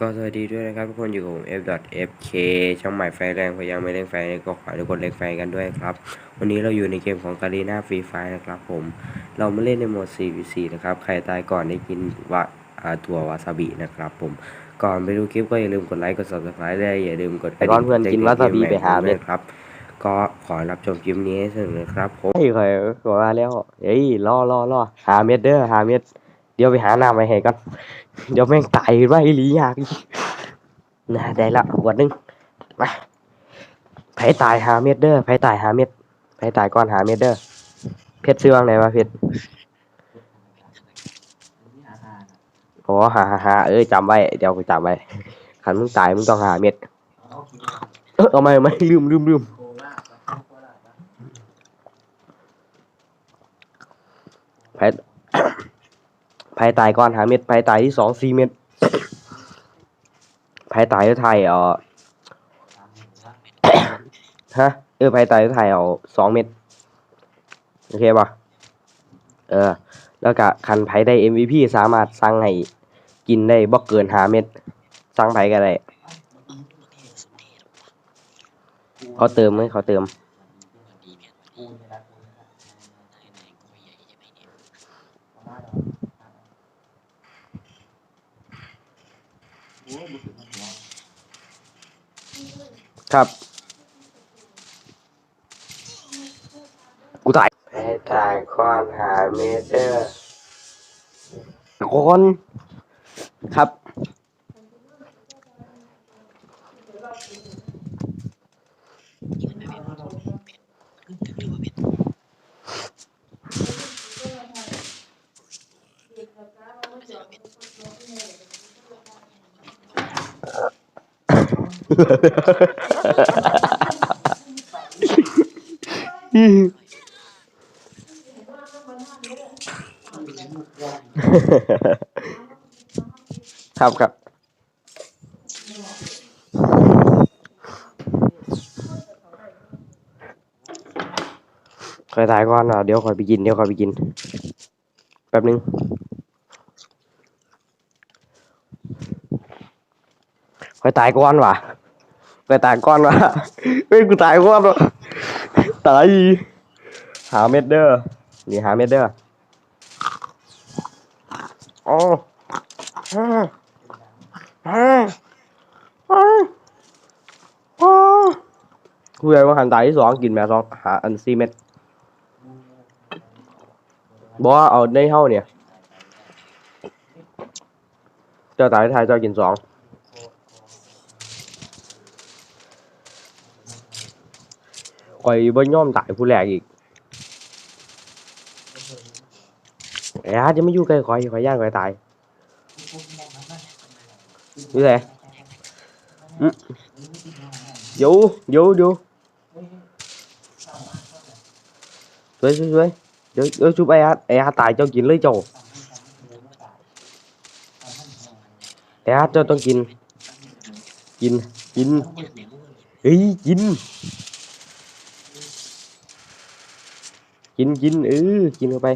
ก็สวัสดีด้วยนะครับทุกคนอยู่กับผม f.fk ช่องใหม่ไฟแรงพยายามไม่เล่นไฟก็ขอทุกคนเล่นไฟกันด้วยครับ วันนี้เราอยู่ในเกมของการีนาฟรีไฟนะครับผม เรามาเล่นในโหมด 4v4 นะครับ ใครตายก่อนได้กินวะอ่าถั่ววาซาบินะครับผม ก่อนไปดูคลิปก็อย่าลืมกดไลค์กด subscribe และอย่าลืมกดกระแต่ก่อนเพื่อนกินวาซาบิไปหาเม็เม็ดครับ ก็ขอรับชมคลิปนี้ให้สนุกนะครับผมเฮ้ยเคยบอกว่าแล้วเฮ้ยรอรอรอหาเม็ดเด้อหาเม็ด เดี๋ยวไปหาหน้ำไปให้ก่อนเดี๋ยวแม่งตายไว้หลีอยากน่าได้ละขวดหนึงมาไผตายหาเม็ดเด้อไผตายหาเม็ดไผตายก่อนหาเม็ดเด้อเพชรซื้อวางไหนวะเพชรอ๋อหาหาหาเอ้ยจำไว้เดี๋ยวกูจำไว้ขันมึงตายมึงต้องหาเม็ดเออเอาไม่ไม่ลืมลืมลืมไผ ไผตายก่อนหาเม็ดไผตายที่สองสี่เม็ดไผตายที่ไทยเออฮะเออไผตายที่ไทยเอาสองเม็ดโอเคป่ะเออ แล้วก็คันไผได้ MVP สามารถสั่งให้กินได้บ่เกินหาเม็ดสั่งไผก็ได้เขาเติมไหมเขาเติม ครับกูตายไปตายก่อนหาเมเตอร์ก่อนครับ ครับครับคอยตายก่อนเหรอเดี๋ยวคอยไปกิน เดี๋ยวคอยไปกิน แป๊บนึง คอยตายก่อนว่ะ คอยตายก่อนว่ะเฮ้ยกูตายก่อนว่ะตายอีหาเม็ดเด้อนี่หาเม็ดเด้ออ๋อฮ่าฮ่าฮ่าฮ่ากูอยากว่าหันตายที่สองกินแม่สองหาอันสี่เม็ดบอกว่าเอาในเท่าเนี่ยเจ้าตายไทยเจ้ากินสอง คอยบ่ย่อมตายผู้แรกอีกไอ้อาจะไม่อยู่ใกล้คอยคอยย่างคอยตายอยู่ไหนอยู่อยู่อยู่สวยสวยสวยเดี๋ยวเดี๋ยวชุบไอ้อาไอ้อาตายเจ้ากินเลยเจ้าไอ้อาเจ้าต้องกิน กินกินเฮ้ยกิน กินกินเออกินเข้าไป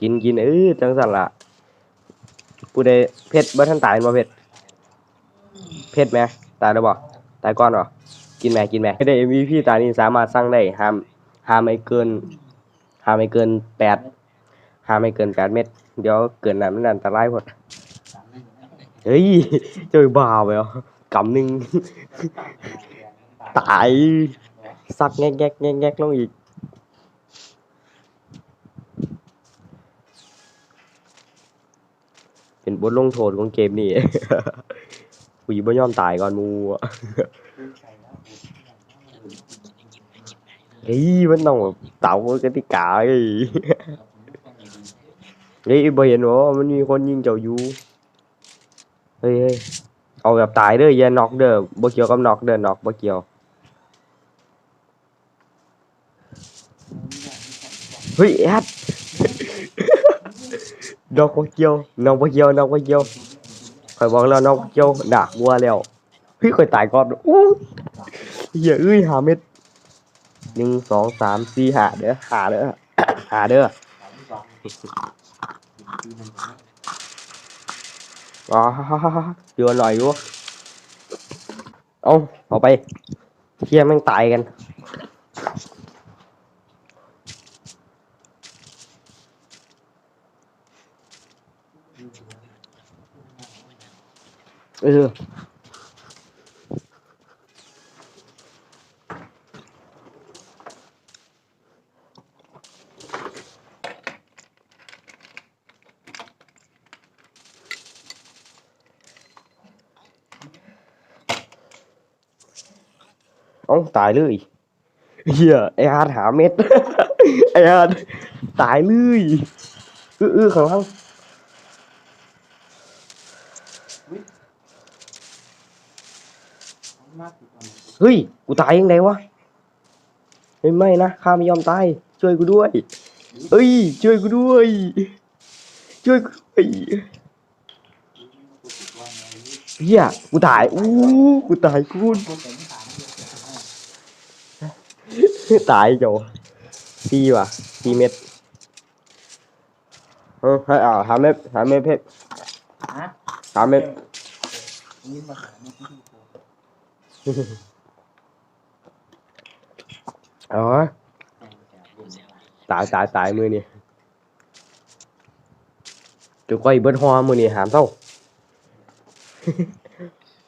กินกินเออจังสันละผู้ใดเพชรบ่ท่านตายบ่เพชรเพชรไหมตายแล้วบ่ตายก่อนบ่กินแม่กินแม่ไม่ได้ MVP ตานี้สามารถสร้างได้ห้ามห้ามไม่เกินห้ามไม่เกินแปดห้ามไม่เกินแปดเม็ดเดี๋ยวเกินนั้นมันอันตรายหมดเฮ้ยเจอบ้าไปเหรอ กำหนึ่งตายสักแงกแงกแงกแงกลงอีกเป็นบทลงโทษของเกมนี่กูยิบ่ยอมตายก่อนมูอะเฮ้ยมันต้องแบบเต่ากติกาเฮ้ยเฮ้ยบ่เห็นว่ามันมีคนยิงเจ้าอยู่ เฮ้ยเฮ้ย เอาแบบตายเด้ออย่าน็อกเด้อบ่เกี่ยวกับน็อกเด้อน็อกบ่เกี่ยวเฮ้ยแอดน็อกบ่เกี่ยวน็อกบ่เกี่ยวน็อกบ่เกี่ยวข่อยบอกแล้วน็อกบ่เกี่ยวด่าวัวแล้วเฮ้ยข่อยตายก่อนอู้เหี้ยเอ้ยหาเม็ดหนึ่งสองสามสี่หาเด้อหาเด้อหาเด้อ อ๋อเดือนหน่อยอยู่เอาเอาไปเที่ยแม่งตายกัน เออ อ้าตายเลยเฮียไออาร์ตหาเม็ดไออาร์ตตายเลยอื้ออื้อข้างล่างเฮ้ย กูตายยังไงวะเฮ้ยไม่นะข้าไม่ยอมตาย ช่วยกูด้วยเฮ้ย ช่วยกูด้วย ช่วยกูด้วยเฮียกูตายอู้กูตายกู ตาย chỗ phi ว่ะ phi mệt ừ, hay à hả mệt hả mệt hết ฮะ hả mệt นี่มาหาไม่ที่โก ờ tại tại tại mưa nè tụi quay bên hoa mưa nè hàm tao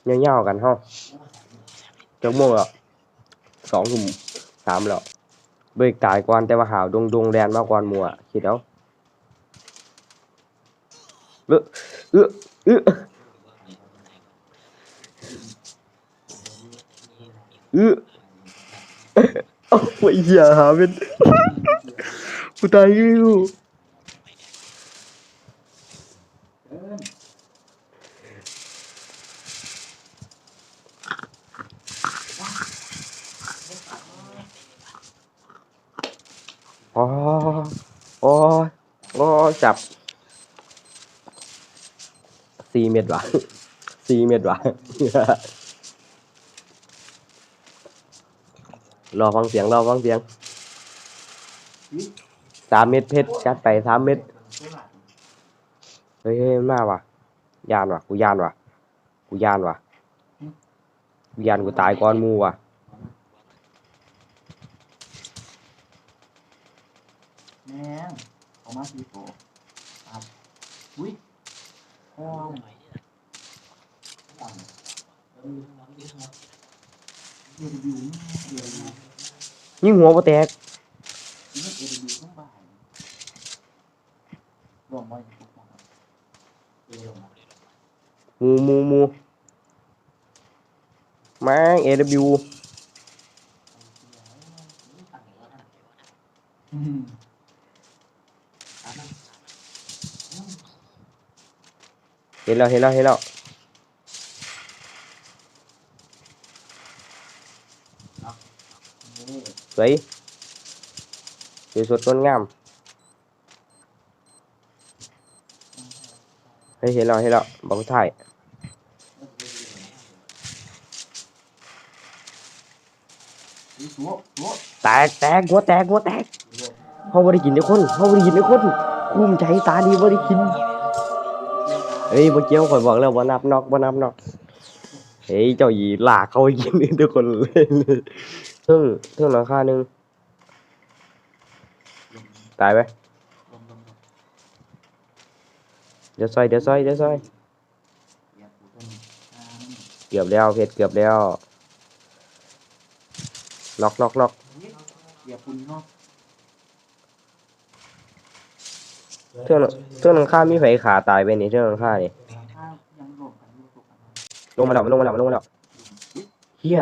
nhau nhau กัน ha chống mưa ạ สองทุ่ม สามแล้วเบรกตายก่อนแต่ว่าหาวดวงดวงแดนมากกว่ามัวคิดเอาเออเออเออเออโอ้ยอย่าหาเป็นกูตายอยู่ อ๋ออ๋ออ๋อจับสี่เม็ดว่ะสี่เม็ดว่ะรอฟังเสียงรอฟังเสียงสามเม็ดเพชรจัดไปสามเม็ดเฮ้ยเฮ้ยมาว่ะยานว่ะกูยานว่ะกูยานว่ะกูยานกูตายก่อนมูว่ะ แม่งออก มาที่โกครับอุ้ยห้องเอเดบิวเดียวนะยิ่งหัวบ่แตกนี่เอเดบิวต้องบ่ายรวมไว้ทุกคนเอเดบิวหมูหมูหมูแม่ง AW อื เห็นแล้วเห็นแล้วเห็นแล้วสวยสวยสดงดงามเฮ้ยเห็นแล้วเห็นแล้วบอกถ่ายแตกแตกหัวแตกหัวแตกเขาไม่ได้กินในคนเขาไม่ได้กินในคนภูมิใจตาดีไม่ได้กิน เฮ้ยบ่เกี่ยวข่อยบอกแล้วว่านับนอกว่านับนอกเฮ้ยเจ้าหยีหลากเขาไปกินทุกคนเลยเพิ่งเพิ่งหลังคาหนึ่งตายไปลมเดี๋ยวซอยเดี๋ยวซอยเดี๋ยวซอยอย่าปูต้นอ่าเกือบแล้วเพชรเกือบแล้วล็อกล็อกล็อกอย่าปูนเนาะ เท่านั้นเท่านั้นข้ามีไฟขาตายไปนี่เท่านั้นข้านี่ถ้ายังหลงกันอยู่ตกกันลงมาแล้วลงมาแล้วลงมาแล้วเฮีย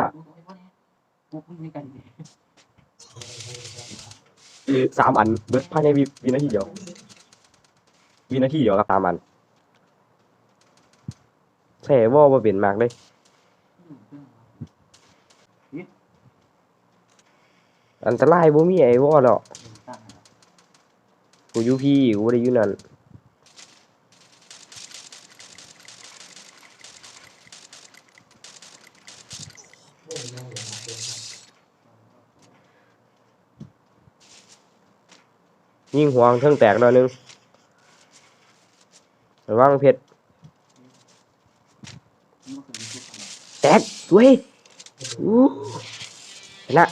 สามอันเบิดภายในวิวินาทีเดียววินาทีเดียวกับสามอันแช่ว่าบ่เป็นมากเลยอันตรายบ่มีไอ้วอหรอก กูอยู่พี่กูบ่ได้อยู่นั่นยิงหัวเทิงแตกหน่อยนึงระวังเพชรแตกสวยอู้ชนะ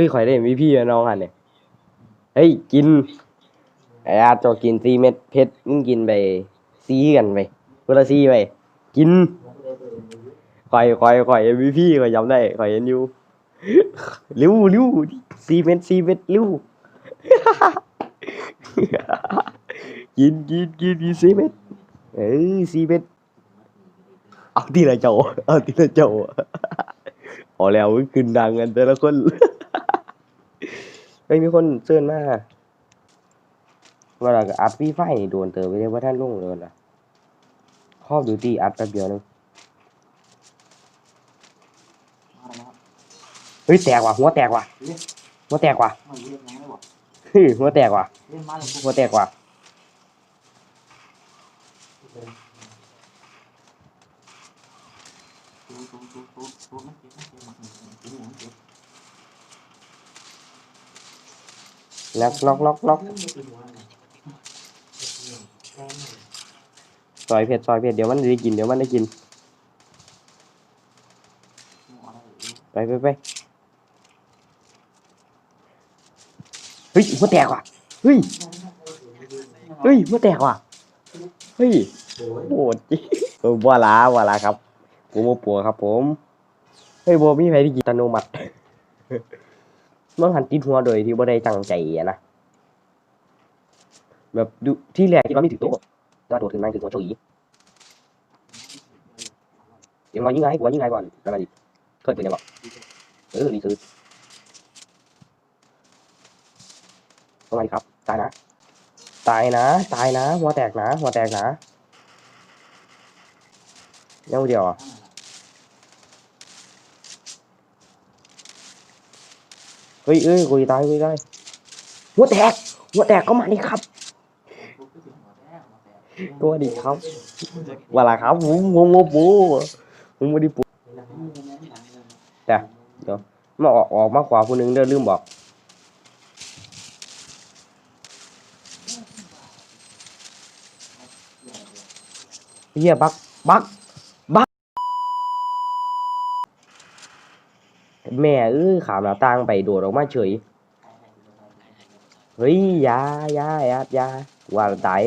ฮ้ยข่อยได้มีพี่น้องหันเนี่ยเฮ้ยกินไอ้อาจจะกินซีเม็ดเพชรมึงกินไปซีกันไปคนละซีไปกินข่อยข่อยข่อยมีพี่ข่อยจำได้ข่อยเห็นอยู่เร็วเร็วซีเม็ดซีเม็ดเร็วกินกินกินกินซีเม็ดเอ้ยซีเม็ดเอาทีละเจ้าเอาทีละเจ้าพอแล้วขึ้นดังกันแต่ละคน ไม่มีคนเชิญมาเวลาก็อัดฟรีไฟนี่โดนเติมไปเลยว่าท่านลงเลยนะครอบดูตีอัดแป๊บเดียวนึงมาแล้วครับเฮ้ยแตกว่ะหัวแตกว่ะหัวแตกว่ะไม่เรียกยังไม่บอกเฮ้ยหัวแตกว่ะเล่นมาแล้วหัวแตกว่ะ บล็อกล็อกล็อกล็อกซอยเผ็ดซอยเผ็ดเดี๋ยวมันได้กินเดี๋ยวมันได้กิน ไปไปไปเฮ้ยหัวแตกว่ะเฮ้ยเฮ้ยหัวแตกว่ะเฮ้ยโหดจริงเออบัวลาบัวลาครับผมโมปัวครับผมเฮ้ยบัวมีใครที่กินอัตโนมัติ มื่อหันติดหัวโดยที่บ่ได้ตั้งใจอะนะแบบดูที่แรกคิดว่ามีถึงต๊ะก็โดดขึ้นมาถึงหัวโจอีเดี๋ยวมายิงไงกูว่ายิงไงก่อนแล้วมาดิเคยเป็นยังบอกเออนี่คือทำไมครับ ตายนะ ตายนะ ตายนะ หัวแตกนะ หัวแตกนะเดี๋ยวเดียวอะ เฮ้ยเอ้ยกูจะตายกูจะตายหัวแตกหัวแตกก็มาดิครับ ตัวดีครับเวลาครับผมผมผมผมผมไม่ได้ปูแต่เดี๋ยวมาออกออกมากกว่าคนนึงเด้อลืมบอกเฮียบักบักบัก แม่เอ้ยขามหน้าต่างไปโดดออกมาเฉย เฮ้ยยายายายาว่าตาย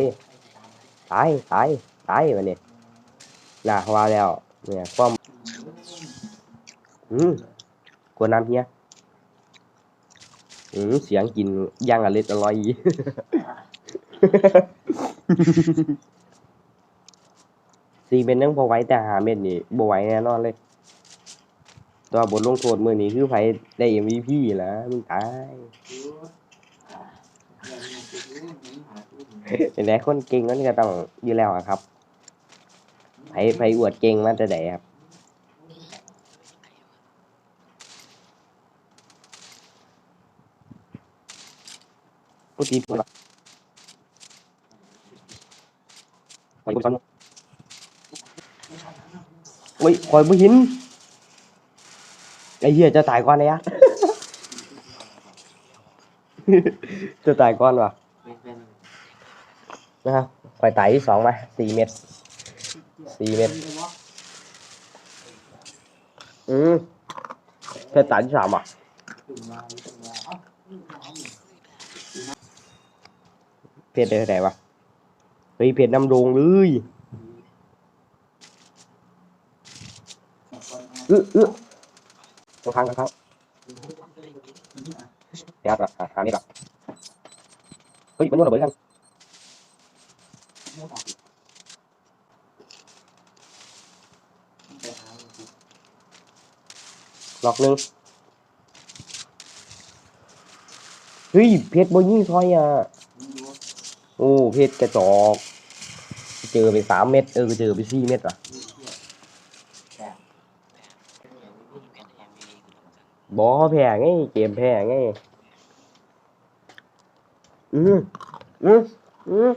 ตายตายตายมันนี่น่ะว่าแล้วเนี่ยความอืมกวนน้ำเฮียอืมเสียงกินย่างอร่อยอร่อยสี่เม็ดนึงพอไว้แต่หาเม็ดนี่บ่ไหวแน่นอนเลย ตัวบทลงโทษมือนี้คือไผได้ MVP แล้วมึงตายเป็นแต่คนเก่งนั่นก็ต้องอยู่แล้วอะครับไผไผอวดเก่งมาแต่ใดครับกูตีตัวละไปกูซ้อนโอ้ยคอยบ่ห็น ไอ้เหี้ยจะตายก่อนไอ้ยัดจะตายก่อนวะนะครับคอยตายที่สองมาสี่เม็ดสี่เม็ดอืมแค่ตายที่สามอะเพชรได้เท่าไหร่วะเฮ้ยเพชรน้ำโดงเลยอื้ออื้อ ข้างข้างข้าเดี๋ยวอะอะอันนี้ก่อนเฮ้ยมันโยนระเบิดกันหลอกหนึ่งเฮ้ยเพชรบยิงซอยอะโอ้เพชรกระจอก เจอไปสามเม็ดเออเจอไปสี่เม็ดอะ บอแพ้ไงเกมแพ้ไงอืมอืมอืม